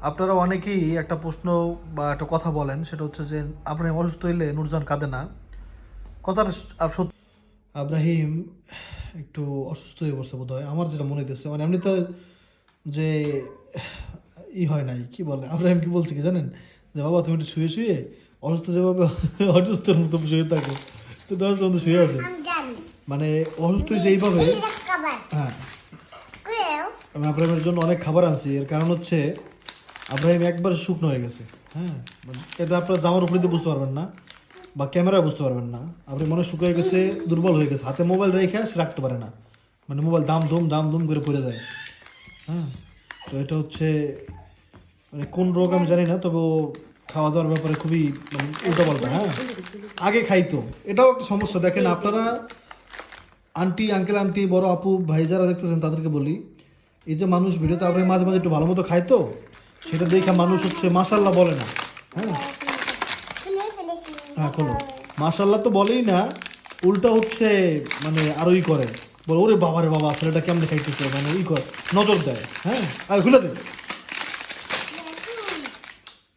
আপনারা অনেকেই একটা প্রশ্ন বা একটা কথা বলেন সেটা হচ্ছে যে আপনি অসুস্থ হইলে নুরজান কাঁদে না কথাটা আর সত্যি আব্রাহিম একটু অসুস্থ হয়ে পড়ছে বোধ হয় আমার যেটা মনে হইতেছে মানে এমনি তো যে ই হয় নাই কি বলে আব্রাহিম কি বলছে কি জানেন যে বাবা তুমি একটু শুয়ে শুয়ে অসুস্থ যেভাবে অসুস্থের মতো শুয়ে থাকো তো দশ মতো শুয়ে আছে মানে অসুস্থ হয়েছে এইভাবে হ্যাঁ আমি আব্রাহিমের জন্য অনেক খাবার আনছি এর কারণ হচ্ছে আব্রাহিম একবার শুকনো হয়ে গেছে। হ্যাঁ? মানে এটা আপনার জামার উপরে দিয়ে বুঝতে পারবেন না, বা ক্যামেরায় বুঝতে পারবেন না। আপনি মনে হয় শুকিয়ে গেছে, দুর্বল হয়ে গেছে। হাতে মোবাইল রেখে সে রাখতে পারে না। মানে মোবাইল দাম ধুম, দাম দুম করে পড়ে যায়। হ্যাঁ? তো এটা হচ্ছে মানে কোন রোগ আমি জানি না, তবে ও খাওয়া দাওয়ার ব্যাপারে খুবই মানে উল্টাপাল্টা হ্যাঁ? আগে খাইতো। এটাও একটা সমস্যা। দেখেন, আপনারা আন্টি, আঙ্কেল, আন্টি, বড় আপু ভাই যারা দেখতেছেন, তাদেরকে বলি, এই যে মানুষ ভিডিওতে আপনি মাঝে মাঝে একটু ভালো মতো খায় তো সেটা দেখে মানুষ হচ্ছে মাসাল্লাহ বলে না। হ্যাঁ? খুলে হ্যাঁ কোনো মাসাল্লাহ তো বলেই না, উল্টা হচ্ছে মানে আরোই করে। বলে, ওরে বাবা রে বাবা, ছেলেটা কেমনে খাইতেছে? মানে ই করে, নজর দেয়। হ্যাঁ? আর খুলে দে।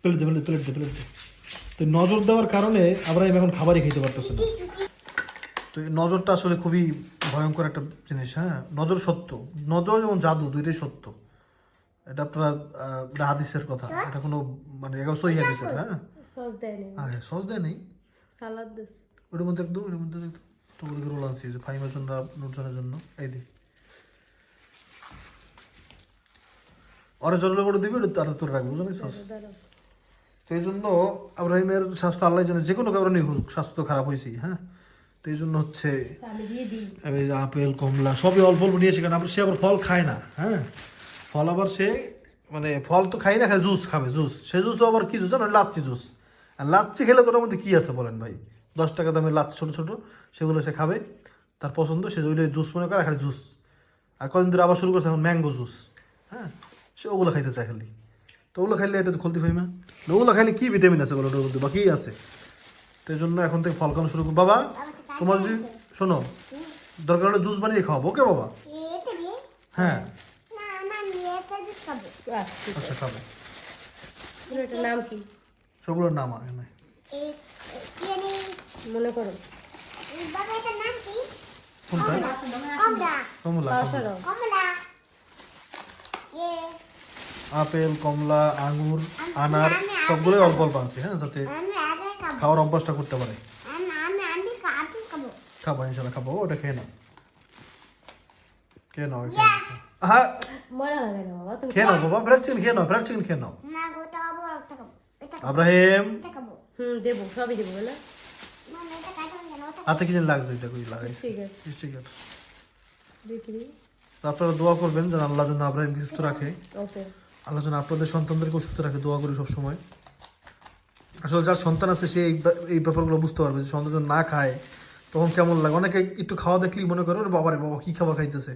প্লেট দে প্লেট দে প্লেট দে তো নজর দেওয়ার কারণে আমরা এখন খাবারই খেতে পারতেছে না। তো নজরটা আসলে খুবই ভয়ঙ্কর একটা জিনিস হ্যাঁ? নজর সত্য। নজর এবং জাদু দুইটাই সত্য। এটা আপনারা এটা হাদিসের কথা। এটা কোনো মানে এগারো সহি হাদিসের হ্যাঁ? সস দেয় নেই হ্যাঁ দেয় নেই সালাদ দিস। ওটার মধ্যে একদম ওটার মধ্যে একদম তো বলে রোল আনছি যে ফাইমের জন্য নুরজনের জন্য। এই দি ওরা জলের করে দিবি তারা তোর রাখব বুঝলি? সস। তো এই জন্য আব্রাহিমের স্বাস্থ্য আল্লাহ জানে যে কোনো কারণে হোক স্বাস্থ্য খারাপ হয়েছি হ্যাঁ? তো এই জন্য হচ্ছে আমি দিই। আপেল কমলা সবই অল্প অল্প নিয়েছি কারণ আবার সে আবার ফল খায় না হ্যাঁ? ফল আবার সে মানে ফল তো খাই না খায় জুস খাবে জুস। সে জুসও আবার কি জুস লাচ্ছি জুস। আর লাচ্ছি খেলে তোটার মধ্যে কী আছে বলেন ভাই? দশ টাকা দামের লাচ্ছি ছোটো ছোটো সেগুলো সে খাবে। তার পছন্দ সে ওইটা জুস মনে করে খালি জুস। আর কদিন ধরে আবার শুরু করছে এখন ম্যাঙ্গো জুস হ্যাঁ? সে ওগুলো খাইতে চায় খালি। তো ওগুলো খাইলে এটা তো খুলতে পাই না। ওগুলো খাইলে কী ভিটামিন আছে বলো ওটার মধ্যে? বা কী আছে? তো এই জন্য এখন থেকে ফল খাওয়ানো শুরু করো বাবা তোমার যদি শোনো দরকার হলে জুস বানিয়ে খাওয়াবো ওকে বাবা? হ্যাঁ না আমার মেয়েটা দিয়ে খাব? আচ্ছা আচ্ছা খাব। এটার নাম কি? সবগুলোর নাম মনে করো। বাবা এটার নাম কি? কোনটা? কমলা। কমলা। কমলা। পাশারও কমলা। এ। আপেল কমলা আঙ্গুর আনার সবগুলোই অল্প অল্প আনছি হ্যাঁ যাতে খাওয়ার অভ্যাসটা করতে পারে। খাব খাব। ইনশাল্লাহ খাব। ওটা খেয়ে নাও। খেয়ে নাও। হ্যাঁ মজা লাগে না বাবা তুমি খেয়ে নাও বাবা ব্রেড চিকেন খেয়ে নাও ব্রেড চিকেন খেয়ে নাও না এটা আব্রাহিম হুম দেবো সবই দেবো বলে হাতে লাগছে এটা কই লাগাই ঠিক আছে দেখি আপনারা দোয়া করবেন যেন আল্লাহ যেন আব্রাহিমকে সুস্থ রাখে ওকে আল্লাহ যেন আপনাদের সন্তানদেরকে সুস্থ রাখে দোয়া করি সবসময় আসলে যার সন্তান আছে সে এই ব্যা- এই ব্যাপারগুলো বুঝতে পারবে যে সন্তান যখন না খায় তখন কেমন লাগে অনেকে একটু খাওয়া দেখলেই মনে করে ওরে বাবারে বাবা কী খাওয়া খাইতেছে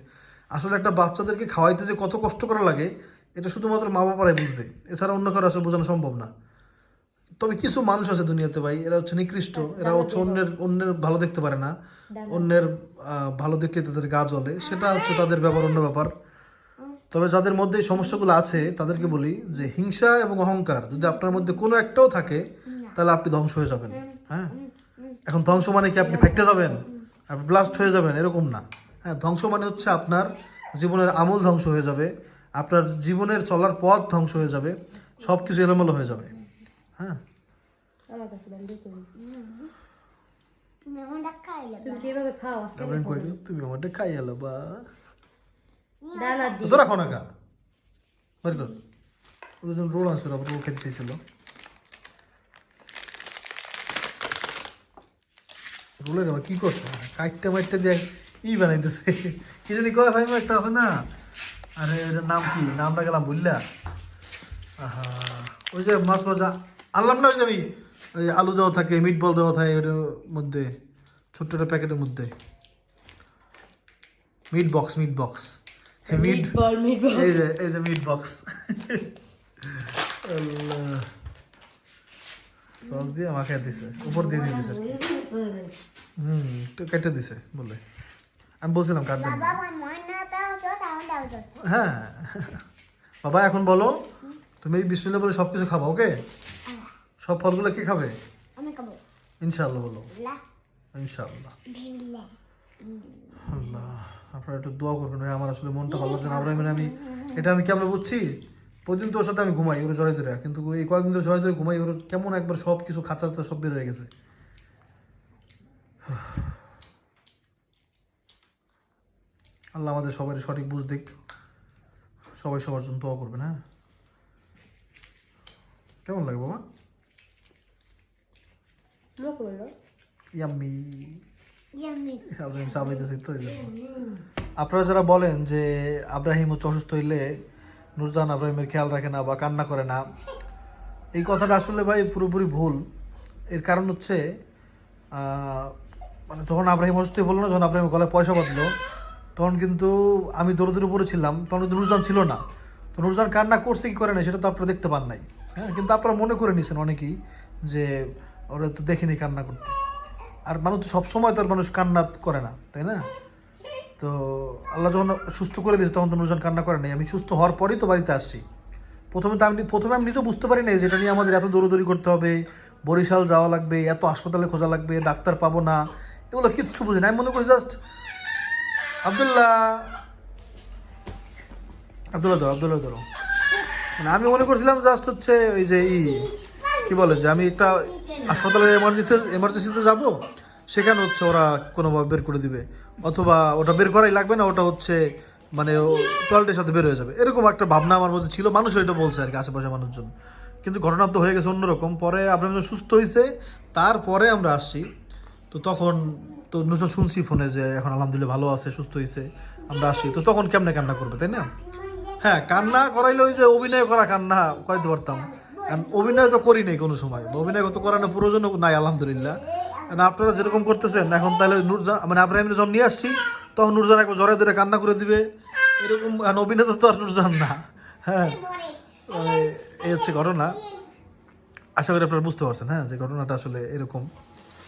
আসলে একটা বাচ্চাদেরকে খাওয়াইতে যে কত কষ্ট করা লাগে এটা শুধুমাত্র মা বাবারাই বুঝবে। এছাড়া অন্য কারও আসলে বোঝানো সম্ভব না। তবে কিছু মানুষ আছে দুনিয়াতে ভাই এরা হচ্ছে নিকৃষ্ট এরা হচ্ছে অন্যের অন্যের ভালো দেখতে পারে না। অন্যের ভালো দেখলে তাদের গা জ্বলে সেটা হচ্ছে তাদের ব্যাপার অন্য ব্যাপার। তবে যাদের মধ্যে এই সমস্যাগুলো আছে তাদেরকে বলি যে হিংসা এবং অহংকার যদি আপনার মধ্যে কোনো একটাও থাকে তাহলে আপনি ধ্বংস হয়ে যাবেন। হ্যাঁ? এখন ধ্বংস মানে কি আপনি ফাইটে যাবেন? আপনি ব্লাস্ট হয়ে যাবেন এরকম না। হ্যাঁ ধ্বংস মানে হচ্ছে আপনার জীবনের আমল ধ্বংস হয়ে যাবে আপনার জীবনের চলার পথ ধ্বংস হয়ে যাবে সব কিছু এলোমেলো হয়ে যাবে। হ্যাঁ। তুমি আমাদের খাই এলো বা? দানা তো রাখো না কা বাড়ি কর ওদের জন্য রোল আসছিল আবার রোল খেতে চেয়েছিল রোলের আবার কি করছে? কাইটটা মাইটটা দিয়ে ই বানাইতেছে। কি জানি কয় ভাই একটা আছে না? আরে এটার নাম কি? নামটা গেলাম বুঝলা আহা ওই যে মাছ ভাজা। আনলাম না ওই যে আমি? ওই আলু দেওয়া থাকে মিট বল দেওয়া থাকে ওটার মধ্যে ছোট্ট একটা প্যাকেটের মধ্যে। Meat box meat box meat এই যে এই যে মিট বক্স আল্লাহ। সস দিয়ে মাখিয়ে দিছে। উপর দিয়ে দিয়ে দিছে হুম একটু কেটে দিছে বলে। আমি বলছিলাম কাটবেন না। বাবা ময়নাটা হচ্ছে আমার দাও হচ্ছে হ্যাঁ। বাবা এখন বলো তুমি বিসমিল্লা বলে সব কিছু খাবা ওকে? সব ফলগুলো কি খাবে? ইনশাল্লাহ বলো। ভিলা আল্লাহ আপনারা একটু দোয়া করবেন ভাই আমার আসলে মনটা ভালো লাগছে না আব্রাহিমের আমি এটা আমি কেমন বুঝছি? প্রতিদিন তো ওর সাথে আমি ঘুমাই ওর জড়াই ধরে। কিন্তু এই কয়েকদিন ধরে জড়াই ধরে ঘুমাই ওর কেমন একবার সব কিছু খাঁচা সব বের হয়ে গেছে। আল্লাহ আমাদের সবারই সঠিক বুঝ দিক। সবাই সবার জন্য দোয়া করবেন হ্যাঁ? কেমন লাগে বাবা। আপনারা যারা বলেন যে আব্রাহিম হচ্ছে অসুস্থ হইলে নুরজান আব্রাহিমের খেয়াল রাখে না বা কান্না করে না এই কথাটা আসলে ভাই পুরোপুরি ভুল। এর কারণ হচ্ছে মানে যখন আব্রাহিম অসুস্থ হয়ে বলল না যখন আব্রাহিম গলায় পয়সা বাঁধলো তখন কিন্তু আমি দৌড়দৌড়ি উপরে ছিলাম। তখন কিন্তু নুরজান ছিল না। তো নুরজান কান্না করছে, কি করে না, সেটা তো আপনারা দেখতে পান নাই। হ্যাঁ কিন্তু আপনারা মনে করে নিছেন অনেকেই যে ওরা তো দেখিনি কান্না করতে। আর মানুষ তো সবসময় তো আর মানুষ কান্না করে না, তাই না? তো আল্লাহ যখন সুস্থ করে দিয়েছে, তখন তো নুরজান কান্না করে নাই। আমি সুস্থ হওয়ার পরেই তো বাড়িতে আসছি। প্রথমে তো আমি, প্রথমে আমি নিজেও বুঝতে পারি না যেটা নিয়ে আমাদের এত দৌড়দৌড়ি করতে হবে, বরিশাল যাওয়া লাগবে, এত হাসপাতালে খোঁজা লাগবে, ডাক্তার পাবো না, এগুলো কিচ্ছু বুঝি না। আমি মনে করি জাস্ট আবদুল্লাহ। আবদুল্লাহ ধরো আবদুল্লাহ ধরো। মানে আমি মনে করছিলাম জাস্ট হচ্ছে ওই যে ই, কি বলে যে আমি একটা হাসপাতালের এমার্জেন্সি এমার্জেন্সিতে যাব, সেখানে হচ্ছে ওরা কোনোভাবে বের করে দিবে। অথবা ওটা বের করাই লাগবে না, ওটা হচ্ছে মানে ও টয়লেটের সাথে বের হয়ে যাবে। এরকম একটা ভাবনা আমার মধ্যে ছিল, মানুষ এটা বলছে আর কি আশেপাশে মানুষজন। কিন্তু ঘটনা তো হয়ে গেছে অন্যরকম। পরে আপনার সুস্থ হয়েছে তারপরে আমরা আসছি। তো তখন তো নতুন শুনছি ফোনে যে এখন আলহামদুলিল্লাহ ভালো আছে, সুস্থ হয়েছে আমরা আসছি তো তখন কেমনে কান্না করবে, তাই না? হ্যাঁ কান্না করাইলে ওই যে অভিনয় করা কান্না করাইতে পারতাম। কারণ অভিনয় তো করি নাই কোনো সময় অভিনয় তো করানোর প্রয়োজন নাই, আলহামদুলিল্লাহ। আপনারা যেরকম করতেছেন, এখন তাহলে নুরজান মানে আব্রাহিম যখন নিয়ে আসছি, তখন নুরজান একবার জড়াই ধরে কান্না করে দিবে। এরকম অভিনেতা তো আর নুরজান না। হ্যাঁ এই হচ্ছে ঘটনা। আশা করি আপনারা বুঝতে পারছেন হ্যাঁ যে ঘটনাটা আসলে এরকম।